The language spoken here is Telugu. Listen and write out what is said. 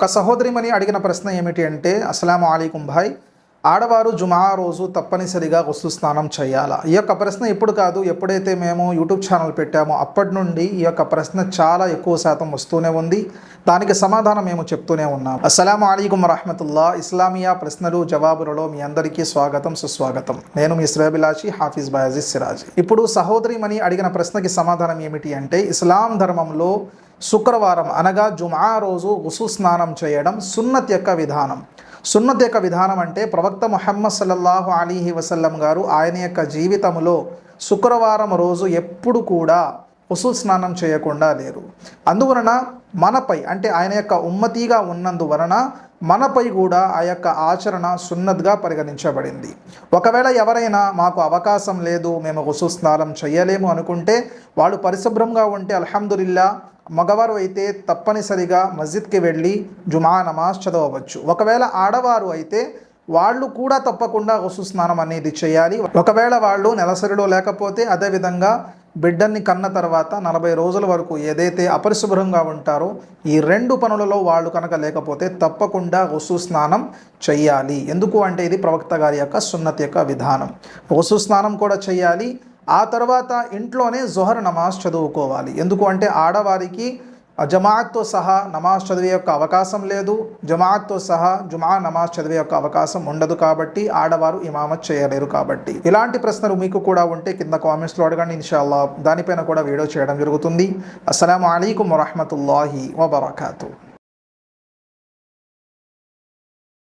ఒక సహోదరిమని అడిగిన ప్రశ్న ఏమిటి అంటే అస్సలం అలీకుం భాయ్. ఆడవారు జుమా రోజు తప్పనిసరిగా వస్తు స్నానం చేయాలా? ఈ యొక్క ప్రశ్న ఇప్పుడు కాదు ఎప్పుడైతే మేము యూట్యూబ్ ఛానల్ పెట్టామో అప్పటి నుండి ఈ యొక్క ప్రశ్న చాలా ఎక్కువ శాతం వస్తూనే ఉంది. దానికి సమాధానం మేము చెప్తూనే ఉన్నాం. అస్సలం అలీకుం రహమతుల్లా ఇస్లామియా ప్రశ్నలు జవాబులలో మీ అందరికీ స్వాగతం సుస్వాగతం. నేను మీ శ్రేభిలాషి హాఫీజ్ బయాజీ సిరాజ్. ఇప్పుడు సహోదరిమని అడిగిన ప్రశ్నకి సమాధానం ఏమిటి అంటే ఇస్లాం ధర్మంలో శుక్రవారం అనగా జుమా రోజు ఉసు స్నానం చేయడం సున్నత్ యొక్క విధానం. సున్నత్ యొక్క విధానం అంటే ప్రవక్త ముహమ్మద్ సల్లల్లాహు అలీహి వసల్లం గారు ఆయన యొక్క జీవితంలో శుక్రవారం రోజు ఎప్పుడు కూడా ఉసు స్నానం చేయకుండా లేరు. అందువలన మనపై అంటే ఆయన యొక్క ఉమ్మతిగా ఉన్నందువలన మనపై కూడా ఆ యొక్క ఆచరణ సున్నద్గా పరిగణించబడింది. ఒకవేళ ఎవరైనా మాకు అవకాశం లేదు మేము ఉసు స్నానం చేయలేము అనుకుంటే వాళ్ళు పరిశుభ్రంగా ఉంటే అల్హమ్దుల్లా మగవారు అయితే తప్పనిసరిగా మస్జిద్కి వెళ్ళి జుమా నమాజ్ చదవవచ్చు. ఒకవేళ ఆడవారు అయితే వాళ్ళు కూడా తప్పకుండా వసు స్నానం అనేది చేయాలి. ఒకవేళ వాళ్ళు నెలసరిలో లేకపోతే అదేవిధంగా బిడ్డల్ని కన్న తర్వాత నలభై రోజుల వరకు ఏదైతే అపరిశుభ్రంగా ఉంటారో ఈ రెండు పనులలో వాళ్ళు కనుక లేకపోతే తప్పకుండా వసు స్నానం చెయ్యాలి ఎందుకు అంటే ఇది ప్రవక్త గారి యొక్క సున్నతి యొక్క విధానం. వసు స్నానం కూడా చేయాలి ఆ తర్వాత ఇంట్లోనే జొహర్ నమాజ్ చదువుకోవాలి. ఎందుకు అంటే ఆడవారికి జమాత్తో సహా నమాజ్ చదివే యొక్క అవకాశం లేదు. జమాత్తో సహా జుమా నమాజ్ చదివే యొక్క అవకాశం ఉండదు కాబట్టి ఆడవారు ఇమామత్ చేయలేరు కాబట్టి. ఇలాంటి ప్రశ్నలు మీకు కూడా ఉంటే కింద కామెంట్స్లో అడగండి ఇన్షాల్లా దానిపైన కూడా వీడియో చేయడం జరుగుతుంది. అస్సలం అయికం వరహమతుల్లాహి వబర్కాతూ.